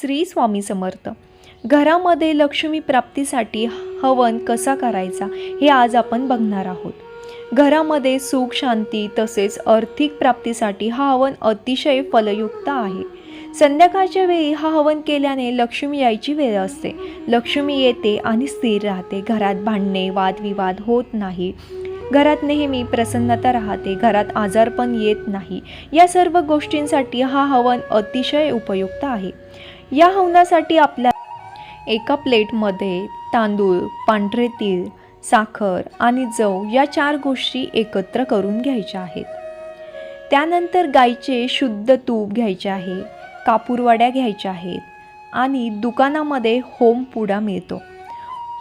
श्री स्वामी समर्थ. घरामध्ये लक्ष्मी प्राप्तीसाठी हवन कसा करायचा हे आज आपण बघणार आहोत. घरामध्ये सुख शांती तसेच आर्थिक प्राप्तीसाठी हा हवन अतिशय फलयुक्त आहे. संध्याकाळच्या वेळी हा हवन केल्याने लक्ष्मी यायची वेळ असते. लक्ष्मी येते आणि स्थिर राहते. घरात भांडणे वादविवाद होत नाही. घरात नेहमी प्रसन्नता राहते. घरात आजारपण येत नाही. या सर्व गोष्टींसाठी हा हवन अतिशय उपयुक्त आहे. या हवनासाठी आपल्या एका प्लेटमध्ये तांदूळ पांढरे तीळ साखर आणि जव या चार गोष्टी एकत्र करून घ्यायच्या आहेत. त्यानंतर गाईचे शुद्ध तूप घ्यायचे आहे कापूरवाड्या घ्यायच्या आहेत आणि दुकानामध्ये होम पुडा मिळतो.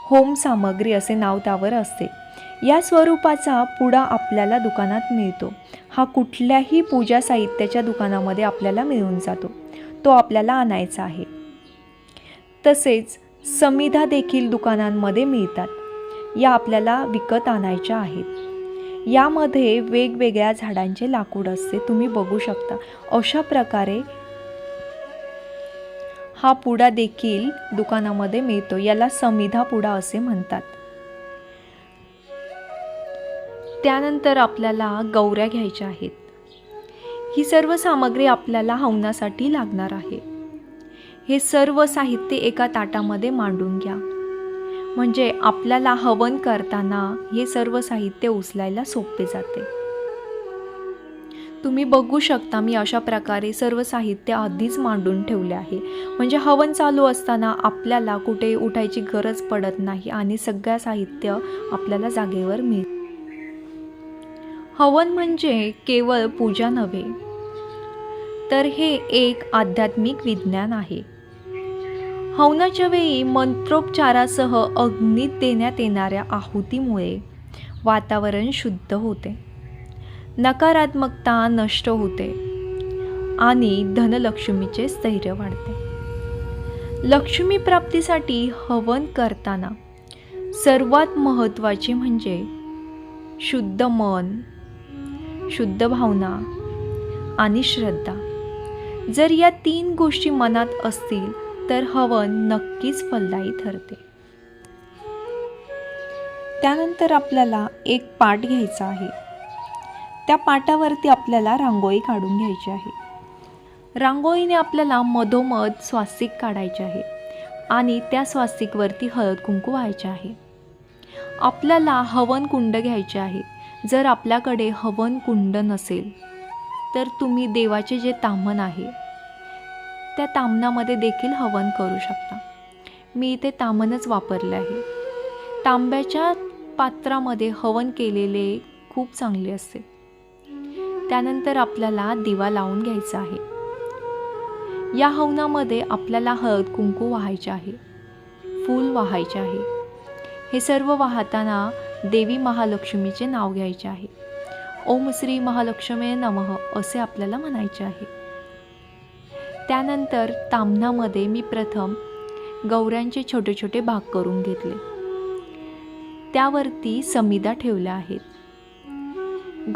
होम सामग्री असे नाव त्यावर असते. या स्वरूपाचा पुडा आपल्याला दुकानात मिळतो. हा कुठल्याही पूजा साहित्याच्या दुकानामध्ये आपल्याला मिळून जातो. तो आपल्याला आणायचा आहे. तसेच समिधा देखील दुकानांमध्ये मिळतात. या आपल्याला विकत आणायच्या आहेत. यामध्ये वेगवेगळ्या झाडांचे लाकूड असते. तुम्ही बघू शकता. अशा प्रकारे हा पुडा देखील दुकानामध्ये मिळतो. याला समिधा पुडा असे म्हणतात. त्यानंतर आपल्याला गौऱ्या घ्यायच्या आहेत. ही सर्व सामग्री आपल्याला हवनासाठी लागणार आहे. हे सर्व साहित्य एका ताटामध्ये मांडून घ्या. म्हणजे आपल्याला हवन करताना हे सर्व साहित्य उचलायला सोपे जाते. तुम्ही बघू शकता मी अशा प्रकारे सर्व साहित्य आधीच मांडून ठेवले आहे. म्हणजे हवन चालू असताना आपल्याला कुठे उठायची गरज पडत नाही आणि सगळ्या साहित्य आपल्याला जागेवर मिळते. हवन म्हणजे केवळ पूजा नव्हे तर हे एक आध्यात्मिक विज्ञान आहे. हवनाच्या वेळी मंत्रोपचारासह अग्नीत देण्यात येणाऱ्या आहुतीमुळे वातावरण शुद्ध होते. नकारात्मकता नष्ट होते आणि धनलक्ष्मीचे स्थैर्य वाढते. लक्ष्मी प्राप्तीसाठी हवन करताना सर्वात महत्त्वाचे म्हणजे शुद्ध मन शुद्ध भावना आणि श्रद्धा. जर या तीन गोष्टी मनात असतील तर हवन नक्कीच फलदायी ठरते. त्यानंतर आपल्याला एक पाट घ्यायचा आहे. त्या पाटावरती आपल्याला रांगोळी काढून घ्यायची आहे. रांगोळीने आपल्याला मधोमध स्वास्तिक काढायचे आहे आणि त्या स्वास्तिकवरती हळद कुंकू व्हायचे आहे. आपल्याला हवन कुंड घ्यायचे आहे. जर आपल्याकडे हवन कुंड नसेल तर तुम्ही देवाचे जे तामण आहे त्या तामणामध्ये देखील हवन करू शकता. मी इथे तामणच वापरले आहे. तांब्याच्या पात्रामध्ये हवन केलेले खूप चांगले असते. त्यानंतर आपल्याला दिवा लावून घ्यायचा आहे. या हवनामध्ये आपल्याला हळद कुंकू वाहायचे आहे. फूल वाहायचे आहे. हे सर्व वाहताना देवी महालक्ष्मीचे नाव घ्यायचे आहे. ओम श्री महालक्ष्मी नमः असे आपल्याला म्हणायचे आहे. त्यानंतर तामणामध्ये मी प्रथम गौऱ्यांचे छोटे छोटे भाग करून घेतले. त्यावरती समिदा ठेवल्या आहेत.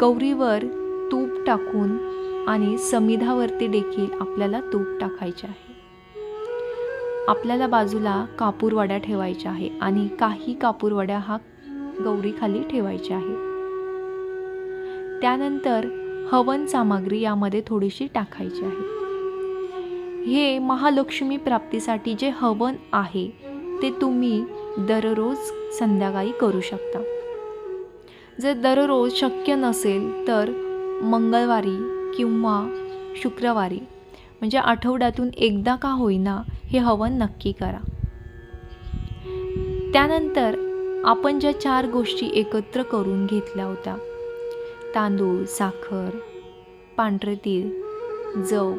गौरीवर तूप टाकून आणि समिधावरती देखील आपल्याला तूप टाकायचे आहे. आपल्याला बाजूला कापूरवड्या ठेवायच्या आहे आणि काही कापूरवड्या हा गौरीखाली ठेवायचे आहे. त्यानंतर हवन सामग्री यामध्ये थोडीशी टाकायची आहे. हे महालक्ष्मी प्राप्तीसाठी जे हवन आहे ते तुम्ही दररोज संध्याकाळी करू शकता. जर दररोज शक्य नसेल तर मंगळवारी किंवा शुक्रवारी म्हणजे आठवड्यातून एकदा का होईना हे हवन नक्की करा. त्यानंतर आपण ज्या चार गोष्टी एकत्र करून घेतल्या होत्या. तांदूळ साखर पांढरे तीळ जव.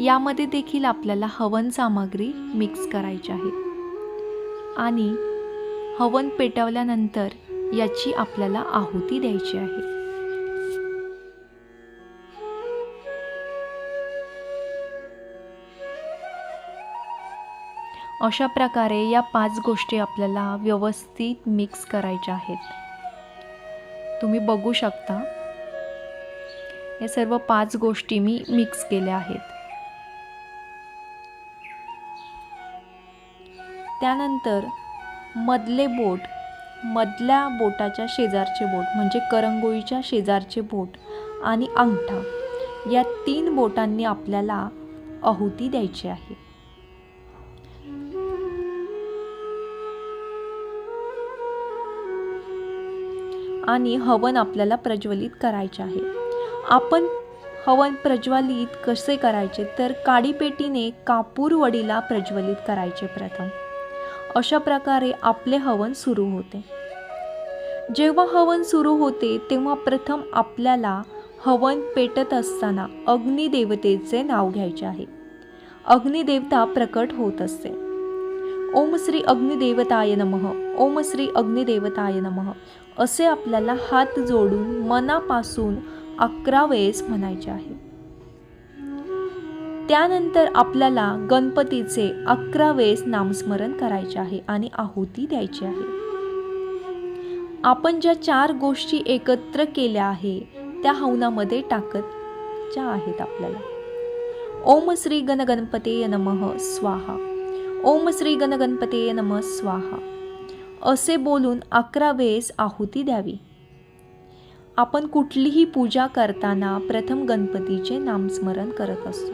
यामध्ये देखील आपल्याला हवन सामग्री मिक्स करायची आहे. आणि हवन पेटवल्यानंतर याची आपल्याला आहुती द्यायची आहे. अशा प्रकारे या पाच गोष्टी आपल्याला व्यवस्थित मिक्स करायच्या आहेत. तुम्ही बघू शकता या सर्व पाच गोष्टी मी मिक्स केल्या आहेत. त्यानंतर मधले बोट मधल्या बोटाच्या शेजारचे बोट म्हणजे करंगोळीच्या शेजारचे बोट आणि अंगठा या तीन बोटांनी आपल्याला आहुती द्यायची आहे. आणि हवन आपल्याला प्रज्वलित करायचे आहे. आपण हवन प्रज्वलित कसे करायचे? तर काडीपेटीने कापूर वडीला प्रज्वलित करायचे प्रथम. अशा प्रकारे आपले हवन सुरू होते. जेव्हा हवन सुरू होते तेव्हा प्रथम आपल्याला हवन पेटत असताना अग्निदेवतेचे नाव घ्यायचे आहे. अग्निदेवता प्रकट होत असते. ओम श्री अग्निदेवताय नमः. ओम श्री अग्निदेवताय नमः. असे आपल्याला हात जोडून मनापासून अकरा वेळेस म्हणायचे आहे. त्यानंतर आपल्याला गणपतीचे अकरा वेळेस नामस्मरण करायचे आहे आणि आहुती द्यायची आहे. आपण ज्या चार गोष्टी एकत्र केल्या आहे त्या हवनामध्ये टाकतच्या आहेत आपल्याला. ओम श्री गणगणपते नमः. स्वाहा. ओम श्री गणगणपते नमः. स्वाहा. असे बोलून अकरा वेळेस आहुती द्यावी. आपण कुठलीही पूजा करताना प्रथम गणपतीचे नामस्मरण करत असतो.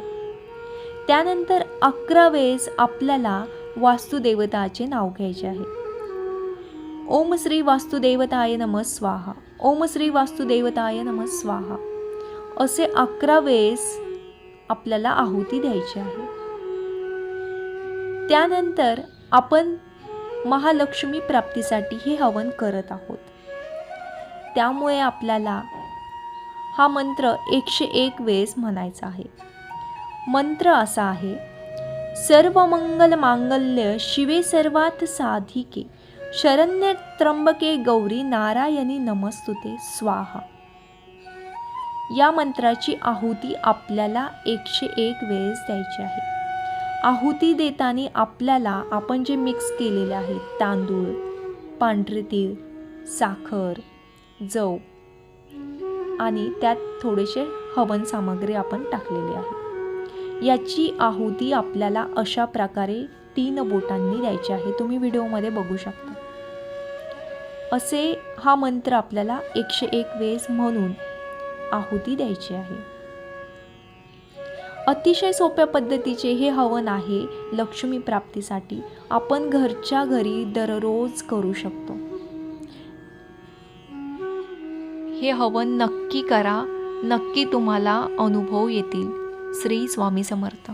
त्यानंतर अकरा वेळेस आपल्याला वास्तुदेवताचे नाव घ्यायचे आहे. ओम श्री वास्तुदेवताय नम स्वाहा. ओम श्री वास्तुदेवताय नम स्वाहा. असे अकरा वेळेस आपल्याला आहुती द्यायची आहे. त्यानंतर आपण महालक्ष्मी प्राप्तीसाठी हे हवन करत आहोत. त्यामुळे आपल्याला हा मंत्र एकशे एक वेळेस म्हणायचा आहे. मंत्र असा आहे सर्व मंगल मांगल्य शिवे सर्वात साधिके शरण्य त्र्यंबके गौरी नारायणी नमस्तुते स्वाहा. या मंत्राची आहुती आपल्याला एकशे एक वेळेस द्यायची आहे. आहुती देताना आपल्याला आपण जे मिक्स केलेले आहेत तांदूळ पांढरे तीळ साखर जव आणि त्यात थोडेसे हवन सामग्री आपण टाकलेली आहे. याची आहुती आपल्याला अशा प्रकारे तीन बोटांनी द्यायची आहे. तुम्ही व्हिडिओमध्ये बघू शकता. असे हा मंत्र आपल्याला एकशे एक वेळेस म्हणून आहुती द्यायची आहे. अतिशय सोप्या पद्धतीचे हे हवन आहे लक्ष्मी प्राप्तीसाठी. आपण घरच्या घरी दररोज करू शकतो. हे हवन नक्की करा. नक्की तुम्हाला अनुभव येतील. श्री स्वामी समर्थ.